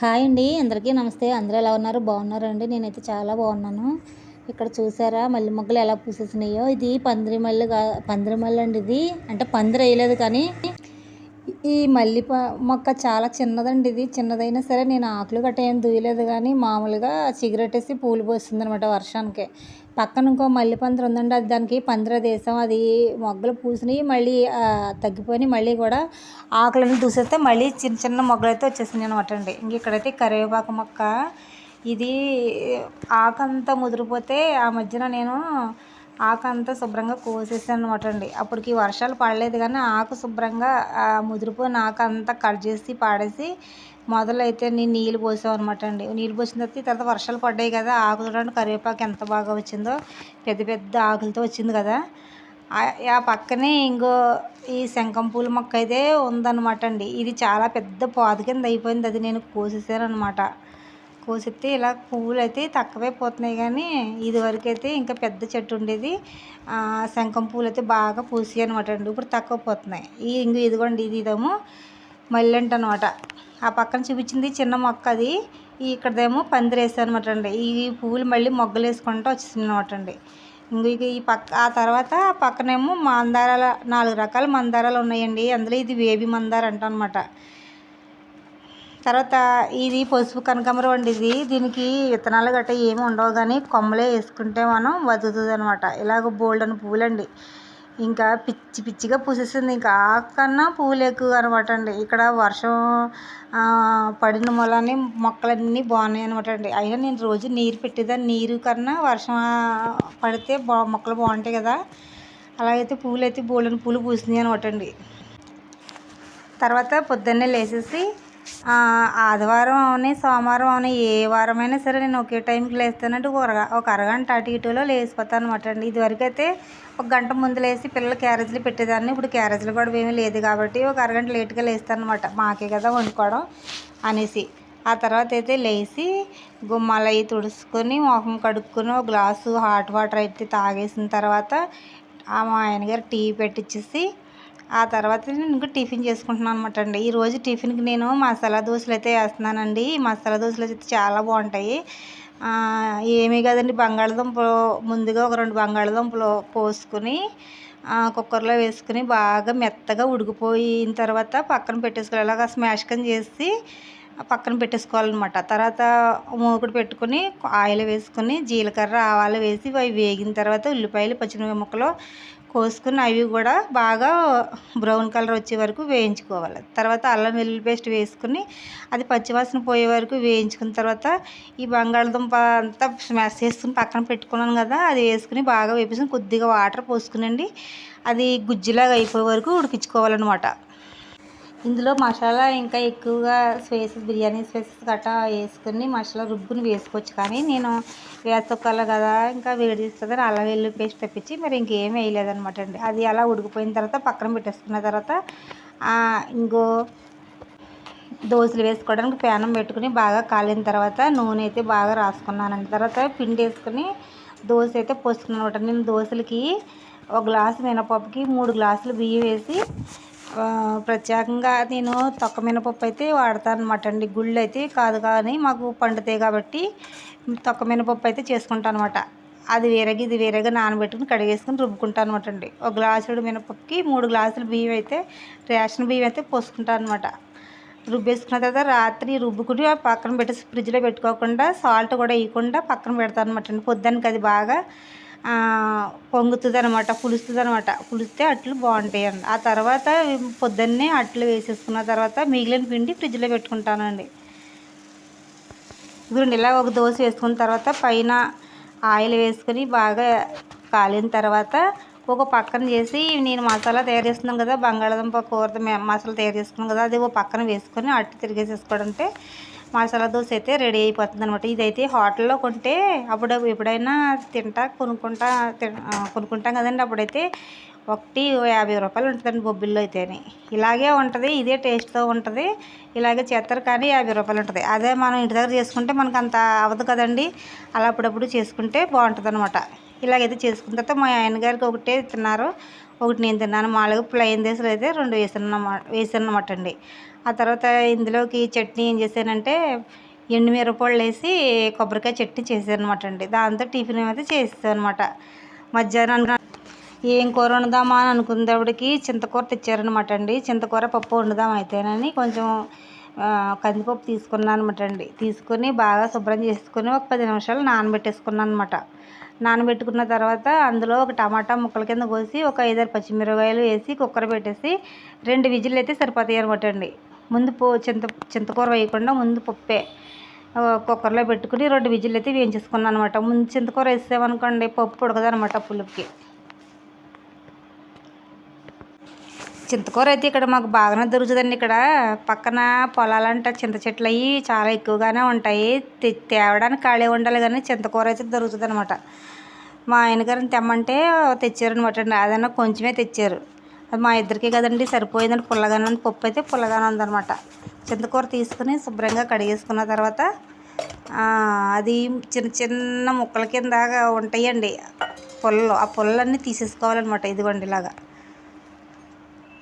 Hi అండి అందరికీ నమస్తే. అందరూ ఎలా ఉన్నారు? బాగున్నారండి. నేనైతే చాలా బాగున్నాను. ఇక్కడ చూసారా? మల్లె మొగ్గలు ఎలా పూసేసినాయో. ఇది పందిరి మల్లె కా పందిరి మల్లె అండి ఇది. అంటే పందిరి వేయలేదు కానీ ఈ మల్లెప మొక్క చాలా చిన్నదండి ఇది. చిన్నదైనా సరే నేను ఆకులు గట్ట ఏం దూయలేదు కానీ మామూలుగా సిగరెట్టేసి పూలు పోస్తుంది అనమాట వర్షానికి. పక్కన ఇంకో మల్లి పందిరి ఉందండి అది దానికి పందిర దేశం అది మొగ్గలు పూసినవి మళ్ళీ తగ్గిపోయి మళ్ళీ కూడా ఆకులను దూసేస్తే మళ్ళీ చిన్న చిన్న మొగ్గలు అయితే వచ్చేసినాయి అనమాట అండి. ఇంక ఇక్కడైతే కరివేపాకు మొక్క ఇది ఆకంతా ముదిరిపోతే ఆ మధ్యన నేను ఆకు అంతా శుభ్రంగా కోసేసాను అనమాట అండి అప్పటికి వర్షాలు పడలేదు కానీ ఆకు శుభ్రంగా ముదిరిపోయిన ఆకు అంతా కట్ చేసి పాడేసి మొదలైతే నేను నీళ్ళు పోసాం అనమాట అండి నీళ్ళు పోసిన తర్వాత తర్వాత వర్షాలు పడ్డాయి కదా ఆకు చూడండి కరివేపాకు ఎంత బాగా వచ్చిందో పెద్ద పెద్ద ఆకులతో వచ్చింది కదా. ఆ పక్కనే ఇంకో ఈ శంఖం పూల మొక్క అయితే ఉందన్నమాట అండి ఇది చాలా పెద్ద పాదు కింద అయిపోయింది అది నేను కోసేసాను అనమాట కోసితే ఇలా పువ్వులు అయితే తక్కువే పోతున్నాయి కానీ ఇదివరకైతే ఇంకా పెద్ద చెట్టు ఉండేది. శంఖం పూలు అయితే బాగా పూసి అనమాట అండి. ఇప్పుడు తక్కువ పోతున్నాయి. ఈ ఇంక ఇదిగోండి ఇది ఇదేమో మల్లెంట అనమాట ఆ పక్కన చూపించింది చిన్న మొక్క అది. ఇక్కడదేమో పందిరేసాను అనమాట అండి. ఈ పువ్వులు మళ్ళీ మొగ్గలు వేసుకుంటూ వచ్చింది అనమాట అండి. ఇంక ఈ పక్క ఆ తర్వాత పక్కనేమో మందారాల నాలుగు రకాల మందారాలు ఉన్నాయండి. అందులో ఇది వేబి మందార అంట అనమాట తర్వాత ఇది పసుపు కనకాంబరం అండి ఇది. దీనికి విత్తనాలు గట్రా ఏమి ఉండవు కానీ కొమ్మలే వేసుకుంటే మనం వదులుతుంది అనమాట ఇలాగ బోల్డ్ అని పువ్వులండి. ఇంకా పిచ్చి పిచ్చిగా పూసేసింది ఇంకా ఆకన్నా పువ్వులు ఎక్కువ అనమాట అండి. ఇక్కడ వర్షం పడిన మూలాన్ని మొక్కలన్నీ బాగున్నాయి అనమాట అండి. అయినా నేను రోజు నీరు పెట్టేదాన్ని నీరు కన్నా వర్షం పడితే బా మొక్కలు బాగుంటాయి కదా. అలాగైతే పువ్వులు అయితే బోల్డని పూలు పూసినాయి అనమాట అండి. తర్వాత పొద్దున్నే లేచేసి ఆదివారం అవని సోమవారం అవని ఏ వారమైనా సరే నేను ఒకే టైంకి లేస్తానంటే ఒక ఒక అరగంట అటు ఇటులో లేచిపోతాను అనమాట అండి. ఇదివరకు అయితే ఒక గంట ముందు లేచి పిల్లలు క్యారేజీలు పెట్టేదాన్ని. ఇప్పుడు క్యారేజీలు కూడా ఏమీ లేదు కాబట్టి ఒక అరగంట లేట్గా లేస్తాను అనమాట మాకే కదా వండుకోవడం అనేసి. ఆ తర్వాత అయితే లేచి గుమ్మాలు అవి తుడుచుకొని మొహం కడుక్కొని ఒక గ్లాసు హాట్ వాటర్ అయితే తాగేసిన తర్వాత మా ఆయనగారు టీ పెట్టించేసి ఆ తర్వాత నేను ఇంకా టిఫిన్ చేసుకుంటున్నాను అనమాట అండి. ఈరోజు టిఫిన్కి నేను మసాలా దోశలు అయితే వేస్తున్నానండి. మసాలా దోశలు అయితే చాలా బాగుంటాయి. ఏమీ కాదండి బంగాళదుంపలు ముందుగా ఒక రెండు బంగాళదుంపలు పోసుకుని కుక్కర్లో వేసుకుని బాగా మెత్తగా ఉడికిపోయిన తర్వాత పక్కన పెట్టేసుకోవాలి. అలాగా స్మాష్ కన్ చేసి పక్కన పెట్టేసుకోవాలన్నమాట. తర్వాత మూకుడు పెట్టుకుని ఆయిల్ వేసుకుని జీలకర్ర ఆవాలు వేసి అవి వేగిన తర్వాత ఉల్లిపాయలు పచ్చిమిరపకాయ ముక్కలు కోసుకుని అవి కూడా బాగా బ్రౌన్ కలర్ వచ్చే వరకు వేయించుకోవాలి. తర్వాత అల్లం వెల్లుల్లి పేస్ట్ వేసుకుని అది పచ్చివాసన పోయే వరకు వేయించుకున్న తర్వాత ఈ బంగాళదుంప అంతా స్మాష్ చేసుకుని పక్కన పెట్టుకున్నాను కదా అది వేసుకుని బాగా వేపేసుకుని కొద్దిగా వాటర్ పోసుకునండి. అది గుజ్జులాగా అయిపోయే వరకు ఉడికించుకోవాలన్నమాట. ఇందులో మసాలా ఇంకా ఎక్కువగా స్పైసెస్ బిర్యానీ స్పైసెస్ గట్టా వేసుకుని మసాలా రుబ్బుని వేసుకోవచ్చు. కానీ నేను వేసొక్కల కదా ఇంకా వేడి చేస్తుంది అలా వెల్లుల్లి పేస్ట్ తెప్పించి మరి ఇంకేం వేయలేదనమాట అండి. అది అలా ఉడికిపోయిన తర్వాత పక్కన పెట్టేసుకున్న తర్వాత ఇంకో దోశలు వేసుకోవడానికి ప్యానం పెట్టుకుని బాగా కాలిన తర్వాత నూనె అయితే బాగా రాసుకున్నానండి. తర్వాత పిండి వేసుకుని దోశ అయితే పోసుకున్నాను అనమాట నేను దోశలకి ఒక గ్లాసు మినపప్పుకి మూడు గ్లాసులు బియ్యం వేసి ప్రత్యేకంగా నేను తొక్క మినపప్పు అయితే వాడతాను అనమాట అండి. గుళ్ళు అయితే కాదు కానీ మాకు పండుతాయి కాబట్టి తొక్క మినపప్పు అయితే చేసుకుంటాను అనమాట అది వేరేగా ఇది వేరేగా నానబెట్టుకుని కడిగేసుకుని రుబ్బుకుంటాను అనమాట అండి. ఒక గ్లాసుడు మినపప్పుకి మూడు గ్లాసులు బియ్యం అయితే రేషన్ బియ్యం అయితే పోసుకుంటాను అనమాట రుబ్బేసుకున్న తర్వాత రాత్రి రుబ్బుకుని పక్కన పెట్టేసి ఫ్రిడ్జ్లో పెట్టుకోకుండా సాల్ట్ కూడా వేయకుండా పక్కన పెడతాను అనమాట అండి. పొద్దున్నకి అది బాగా పొంగుతుంది అనమాట పులుస్తుంది అనమాట పులిస్తే అట్లు బాగుంటాయి అండి ఆ తర్వాత పొద్దున్నే అట్లు వేసేసుకున్న తర్వాత మిగిలిన పిండి ఫ్రిడ్జ్లో పెట్టుకుంటానండి. ఇదిగోండి ఇలా ఒక దోశ వేసుకున్న తర్వాత పైన ఆయిల్ వేసుకొని బాగా కాలిన తర్వాత ఒక పక్కన చేసి నేను మసాలా తయారు చేస్తున్నాను కదా బంగాళాదుంప కూర మసాలా తయారు చేసుకున్నాను కదా అది ఒక పక్కన వేసుకొని అట్టు తిరిగేసేసుకోవడం అంటే మసాలా దోశ అయితే రెడీ అయిపోతుంది అనమాట ఇదైతే హోటల్లో కొంటే అప్పుడు ఎప్పుడైనా తింటా కొనుక్కుంటా కొనుక్కుంటాం కదండి. అప్పుడైతే ఒకటి యాభై రూపాయలు ఉంటుందండి బొబ్బిల్లో అయితేనే. ఇలాగే ఉంటుంది ఇదే టేస్ట్తో ఉంటుంది ఇలాగే చేస్తారు కానీ యాభై రూపాయలు ఉంటుంది. అదే మనం ఇంటి దగ్గర చేసుకుంటే మనకు అంత అవ్వదు కదండి. అలా అప్పుడప్పుడు చేసుకుంటే బాగుంటుంది అనమాట ఇలాగైతే చేసుకున్న తర్వాత మా ఆయన గారికి ఒకటే తిన్నారు. ఒకటి నేను తిన్నాను. మామూలుగా ప్లెయిన్ దోశలు అయితే రెండు వేసాను వేసాను అనమాట అండి. ఆ తర్వాత ఇందులోకి చట్నీ ఏం చేశానంటే ఎండుమిరపళ్ళు వేసి కొబ్బరికాయ చట్నీ చేశాను అనమాట అండి దాంతో టిఫిన్ అయితే చేస్తాను అనమాట మధ్యాహ్నం ఏం కూర వండుదామా అని అనుకునేటప్పటికి చింతకూర తెచ్చారనమాట అండి చింతకూర పప్పు వండుదాం అయితేనని కొంచెం కందిపప్పు తీసుకున్నాను అనమాట అండి తీసుకొని బాగా శుభ్రం చేసుకుని ఒక పది నిమిషాలు నానబెట్టేసుకున్నాను అనమాట నానబెట్టుకున్న తర్వాత అందులో ఒక టమాటా ముక్కల కింద కోసి ఒక ఐదారు పచ్చిమిరపకాయలు వేసి కుక్కర్ పెట్టేసి రెండు విజిల్లు అయితే సరిపోతాయి అనమాట అండి ముందు పో చింత చింతకూర వేయకుండా ముందు పప్పే కుక్కర్లో పెట్టుకుని రెండు విజిల్లు అయితే వేయించేసుకున్నాను అనమాట ముందు చింతకూర వేసామనుకోండి పప్పు ఉడకదనమాట పులుపుకి. చింతకూర అయితే ఇక్కడ మాకు బాగానే దొరుకుతుందండి ఇక్కడ. పక్కన పొలాలంటే చింత చెట్లు అవి చాలా ఎక్కువగానే ఉంటాయి. తే- తేవడానికి ఖాళీ ఉండాలి కానీ చింతకూర అయితే దొరుకుతుంది అనమాట మా ఆయనగారిని తెమ్మంటే తెచ్చారనమాట అండి. అదన్నా కొంచెమే తెచ్చారు. అది మా ఇద్దరికే కదండి సరిపోయిందండి. పుల్లగానే పప్పు అయితే పుల్లగానే ఉందనమాట చింతకూర తీసుకుని శుభ్రంగా కడిగేసుకున్న తర్వాత అది చిన్న చిన్న ముక్కల కింద ఉంటాయండి. పుల్లలు ఆ పుల్లన్నీ తీసేసుకోవాలన్నమాట. ఇదిగోండి ఇలాగా.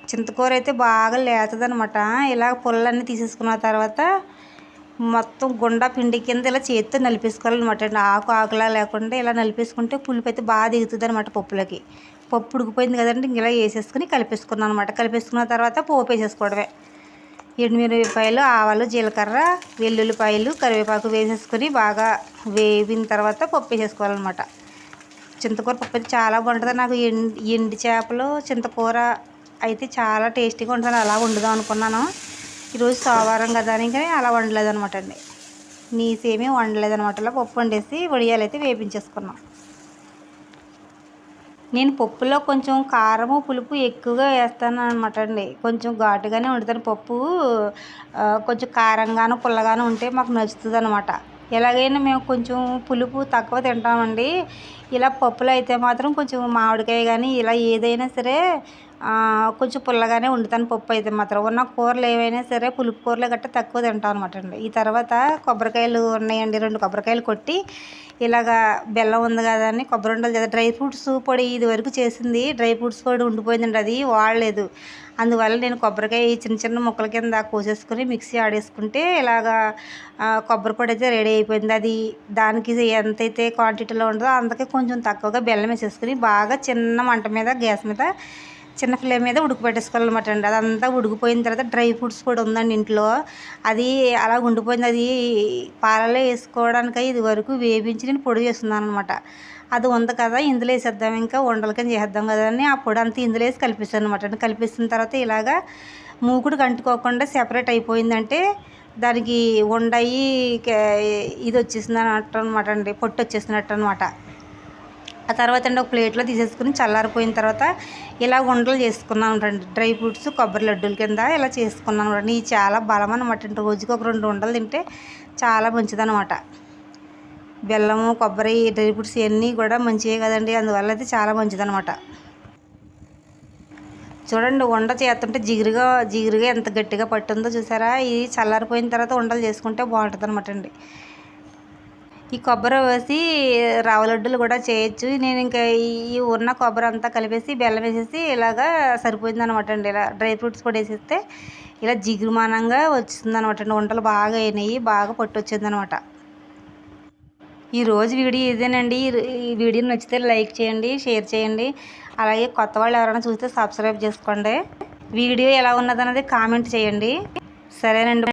చింతకూర అయితే బాగా లేతదనమాట ఇలా పుల్లన్నీ తీసేసుకున్న తర్వాత మొత్తం గుండా పిండి కింద ఇలా చేతితో నలిపేసుకోవాలన్నమాట. అండి ఆకు ఆకులా లేకుండా ఇలా నలిపేసుకుంటే పులుపు అయితే బాగా దిగుతుంది అనమాట పప్పులోకి. పప్పు ఉడికిపోయింది కదండి ఇలా వేసేసుకుని కలిపేసుకున్నాను అనమాట కలిపేసుకున్న తర్వాత పోపు వేసేసుకోవడమే. ఎండుమిరపకాయలు ఆవాలు జీలకర్ర వెల్లుల్లిపాయలు కరివేపాకు వేసేసుకొని బాగా వేగిన తర్వాత పప్పు వేసేసుకోవాలన్నమాట. చింతకూర పప్పు అయితే చాలా బాగుంటుంది. నాకు ఎండి ఎండి చేపలు చింతకూర అయితే చాలా టేస్టీగా ఉంటుంది. అలా వండుదాం అనుకున్నాను. ఈరోజు సోమవారం కదా అని కానీ అలా వండలేదు అనమాట అండి. నీసేమీ వండలేదు అనమాట అలా పప్పు వండేసి వడియాలు అయితే వేపించేసుకున్నాం. నేను పప్పులో కొంచెం కారము పులుపు ఎక్కువగా వేస్తాను అనమాట అండి. కొంచెం ఘాటుగానే వండుతాను. పప్పు కొంచెం కారంగాను పుల్లగాను ఉంటే మాకు నచ్చుతుంది అనమాట ఎలాగైనా మేము కొంచెం పులుపు తక్కువ తింటామండి. ఇలా పప్పులో అయితే మాత్రం కొంచెం మామిడికాయ కానీ ఇలా ఏదైనా సరే కొంచెం పుల్లగానే వండుతాను పప్పు అయితే మాత్రం. ఉన్న కూరలు ఏవైనా సరే పులుపు కూరలు గట్ట తక్కువ తింటాం అనమాట అండి. ఈ తర్వాత కొబ్బరికాయలు ఉన్నాయండి రెండు కొబ్బరికాయలు కొట్టి ఇలాగా బెల్లం ఉంది కదా అని కొబ్బరి ఉండాలి కదా డ్రై ఫ్రూట్స్ పొడి ఇది వరకు చేసింది డ్రై ఫ్రూట్స్ పొడి ఉండిపోయిందండి అది వాడలేదు. అందువల్ల నేను కొబ్బరికాయ చిన్న చిన్న ముక్కల కింద కోసేసుకుని మిక్సీ ఆడేసుకుంటే ఇలాగా కొబ్బరి పొడి అయితే రెడీ అయిపోయింది. అది దానికి ఎంతైతే క్వాంటిటీలో ఉండదో అంతకే కొంచెం తక్కువగా బెల్లం వేసేసుకుని బాగా చిన్న మంట మీద గ్యాస్ మీద చిన్న ఫ్లేమ్ మీద ఉడకపెట్టేసుకోవాలన్నమాట అండి. అదంతా ఉడికిపోయిన తర్వాత డ్రై ఫ్రూట్స్ కూడా ఉందండి ఇంట్లో. అది అలా ఉండిపోయింది. అది పాలలో వేసుకోవడానికి ఇది వరకు వేపించి నేను పొడి చేస్తున్నాను అనమాట అది ఉంది కదా ఇందులో వేసేద్దాం. ఇంకా ఉండలకని చేసేద్దాం కదా అని ఆ పొడి అంతా ఇందులో వేసి కలిపిస్తాను అనమాట కలిపిస్తున్న తర్వాత ఇలాగా మూకుడు కంటుకోకుండా సెపరేట్ అయిపోయిందంటే దానికి ఉండయి ఇది వచ్చేసింది అన్నట్టు అనమాట అండి. పొట్టు వచ్చేసినట్టు అనమాట ఆ తర్వాత అండి ఒక ప్లేట్లో తీసేసుకుని చల్లారిపోయిన తర్వాత ఇలా ఉండలు చేసుకున్నాను రండి డ్రై ఫ్రూట్స్ కొబ్బరి లడ్డూల కింద ఇలా చేసుకున్నాను రండి ఇది చాలా బలం అనమాట రోజుకి ఒక రెండు ఉండలు తింటే చాలా మంచిదనమాట బెల్లము కొబ్బరి డ్రై ఫ్రూట్స్ ఇవన్నీ కూడా మంచివే కదండి. అందువల్ల అయితే చాలా మంచిదనమాట చూడండి ఉండ చేస్తుంటే జిగురుగా జిగురుగా ఎంత గట్టిగా పట్టుందో చూసారా? ఇది చల్లారిపోయిన తర్వాత ఉండలు చేసుకుంటే బాగుంటుంది అనమాట అండి. ఈ కొబ్బరి వేసి రవ్వ లడ్డులు కూడా చేయొచ్చు. నేను ఇంకా ఈ ఉన్న కొబ్బరి అంతా కలిపేసి బెల్లం వేసేసి ఇలాగా సరిపోయింది అనమాట అండి. ఇలా డ్రై ఫ్రూట్స్ కూడా వేసేస్తే ఇలా జిగురుమానంగా వచ్చింది అనమాట అండి. వంటలు బాగా అయినాయి బాగా పట్టు వచ్చింది అనమాట ఈరోజు వీడియో ఇదేనండి. ఈ ఈ వీడియో నచ్చితే లైక్ చేయండి షేర్ చేయండి. అలాగే కొత్త వాళ్ళు ఎవరైనా చూస్తే సబ్స్క్రైబ్ చేసుకోండి. వీడియో ఎలా ఉన్నదన్నది కామెంట్ చేయండి. సరేనండి.